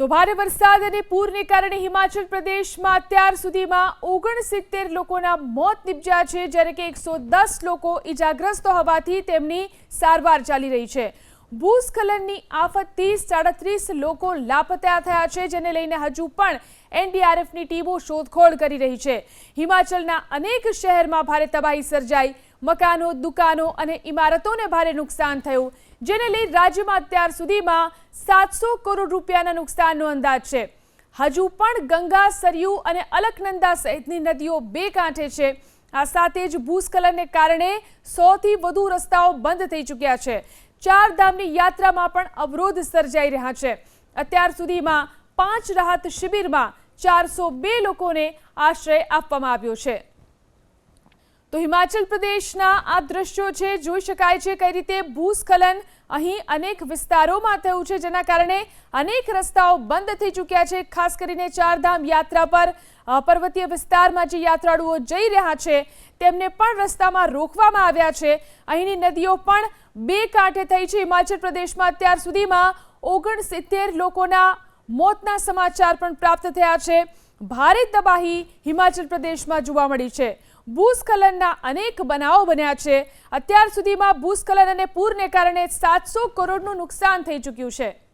તો ભારે વરસાદ અને પૂરને કારણે હિમાચલ પ્રદેશમાં અત્યાર સુધીમાં ઓગણસિત્તેર લોકોના મોત નિપજ્યા છે, જ્યારે કે એકસો દસ લોકો ઇજાગ્રસ્ત હોવાથી તેમની સારવાર ચાલી રહી છે. ભૂસ્ખલનની આફતથી સાડત્રીસ લોકો લાપતા થયા છે, જેને લઈને હજુ પણ એનડીઆરએફની ટીમો શોધખોળ કરી રહી છે. હિમાચલના અનેક શહેરમાં ભારે તબાહી સર્જાઈ. મકાનો, દુકાનો અને ઇમારતોને ભારે નુકસાન થયું, જેને લઈ રાજ્યમાં અત્યાર સુધીમાં સાતસો કરોડ રૂપિયાના નુકસાનનો અંદાજ છે. હજુ પણ ગંગા, સરયુ અને અલકનંદા સહિતની નદીઓ બે કાંઠે છે. આ સાથે જ ભૂસ્ખલનને કારણે સોથી વધુ રસ્તાઓ બંધ થઈ ચૂક્યા છે. ચાર ધામની યાત્રામાં પણ અવરોધ સર્જાઈ રહ્યા છે. અત્યાર સુધીમાં પાંચ રાહત શિબિરમાં ચારસો બે લોકોને આશ્રય આપવામાં આવ્યો છે. તો હિમાચલ પ્રદેશના આ દ્રશ્યો છે, જોઈ શકાય છે કઈ રીતે ભૂસ્ખલન અહીં અનેક વિસ્તારોમાં થયું છે, જેના કારણે અનેક રસ્તાઓ બંધ થઈ ચૂક્યા છે. ખાસ કરીને ચારધામ યાત્રા પર પર્વતીય વિસ્તારમાં જે યાત્રાળુઓ જઈ રહ્યા છે, તેમને પણ રસ્તામાં રોકવામાં આવ્યા છે. અહીંની નદીઓ પણ બે કાંઠે થઈ છે. હિમાચલ પ્રદેશમાં અત્યાર સુધીમાં ઓગણસિત્તેર લોકોના મોતના સમાચાર પણ પ્રાપ્ત થયા છે. ભારે તબાહી હિમાચલ પ્રદેશમાં જોવા મળી છે. ભૂસ્ખલનના અનેક બનાવો બન્યા છે. અત્યાર સુધીમાં ભૂસ્ખલન અને પૂરને કારણે સાતસો કરોડનું નુકસાન થઈ ચૂક્યું છે.